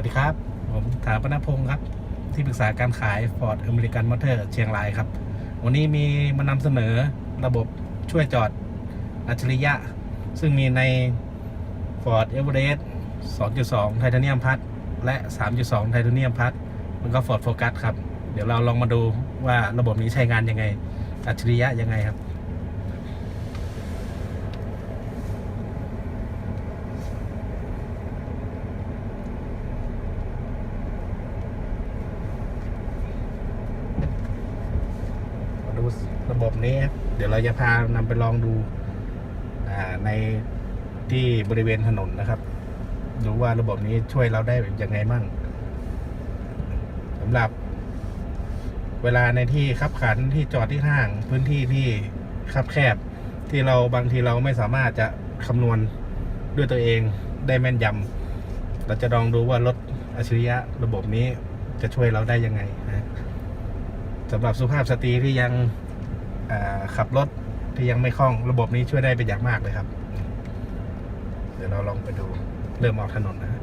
วัสดีครับ ผมถาปนพงศ์ครับ ที่ปรึกษาการขาย Ford American Motor เชียงรายครับ วันนี้มีมานำเสนอระบบช่วยจอดอัจฉริยะ ซึ่งมีใน Ford Everest 2.2ไทเทเนียมพัดและ 3.2ไทเทเนียมพัดมันก็ Ford Focus ครับ เดี๋ยวเราลองมาดูว่าระบบนี้ใช้งานยังไง อัจฉริยะยังไงครับ มาดู ระบบนี้ เดี๋ยวเราจะพานำไปลองดูในที่บริเวณถนนนะครับดูว่าระบบนี้ช่วยเราได้ยังไงมั่งสำหรับ เวลาในที่ขับขันที่จอดที่ห้าง พื้นที่ที่คับแคบ ที่เราบางทีเราไม่สามารถจะคำนวณด้วยตัวเองได้แม่นยำเราจะลองดูว่ารถอัจฉริยะระบบนี้จะช่วยเราได้ยังไงนะสำหรับสุภาพสตรีที่ยัง ขับรถที่ยังไม่คล่องระบบนี้ช่วยได้เป็นอย่างมากเลยครับ เดี๋ยวเราลองไปดูเริ่มออกถนนนะ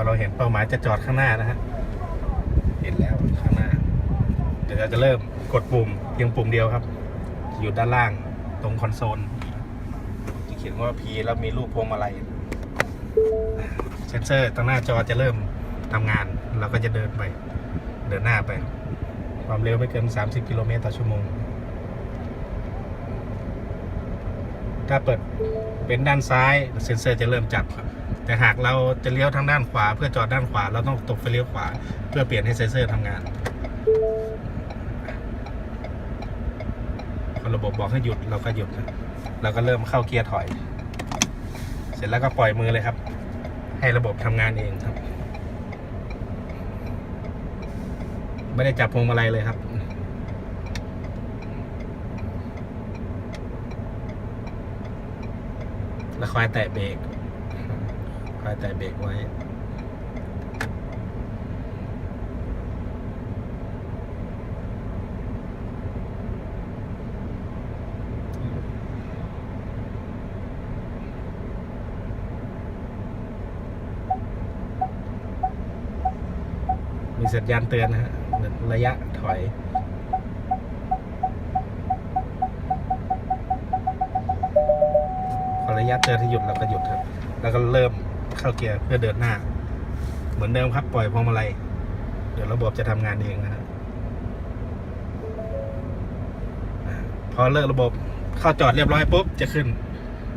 พอเราเห็นเป้าหมายจะจอดข้างหน้านะฮะเห็นแล้วข้างหน้า เดี๋ยวเราจะเริ่มกดปุ่มเพียงปุ่มเดียวครับ อยู่ด้านล่างตรงคอนโซลจะเขียนว่า P แล้วมีรูปพวงมาลัยเซนเซอร์ตรงหน้าจอจะเริ่มทำงานเราก็จะเดินไป เดินหน้าไป ความเร็วไม่เกิน 30 กิโลเมตรต่อชั่วโมง ถ้าเปิดเป็นด้านซ้ายเซนเซอร์จะเริ่มจับครับ แต่หากเราจะเลี้ยวทางด้านขวา เพื่อจอดด้านขวา เราต้องตกไฟเลี้ยวขวา เพื่อเปลี่ยนให้เซนเซอร์ทำงานพอระบบบอกให้หยุดเราก็หยุดนะเราก็เริ่มเข้าเกียร์ถอย เสร็จแล้วก็ปล่อยมือเลยครับ ให้ระบบทำงานเองครับ ไม่ได้จับพวงมาลัยเลยครับแล้วคอยแตะเบรก คอยแตะเบรกไว้ มีสัญญาณเตือนนะฮะระยะถอยพอระยะเตือนที่หยุดเราก็หยุดครับ แล้วก็เริ่ม เข้าเกียร์เพื่อเดินหน้า เหมือนเดิมครับปล่อยพวงมาลัยเดี๋ยวระบบจะทำงานเองนะฮะอ่าพอเลิกระบบเข้าจอดเรียบร้อยปุ๊บจะขึ้น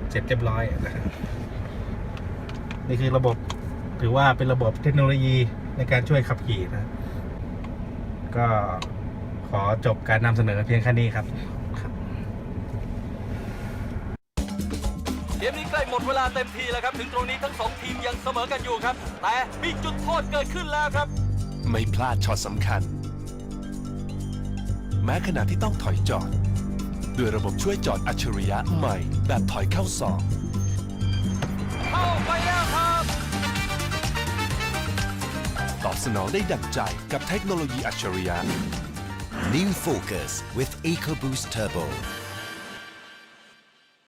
เสร็จเรียบร้อยนะครับนี่คือระบบถือว่าเป็นระบบเทคโนโลยีในการช่วยขับขี่นะ ก็ขอจบการนำเสนอเพียงแค่นี้ครับ เกมนี้ใกล้หมดเวลาเต็มทีแล้วครับ ถึงตรงนี้ทั้งสองทีมยังเสมอกันอยู่ครับ แต่มีจุดโทษเกิดขึ้นแล้วครับ ไม่พลาดช็อตสำคัญ แม้ขณะที่ต้องถอยจอด ด้วยระบบช่วยจอดอัจฉริยะใหม่ แบบถอยเข้าซองเข้าไปแล้วครับ ตอบสนองได้ดั่งใจกับเทคโนโลยีอัจฉริยะ New Focus with EcoBoost Turbo.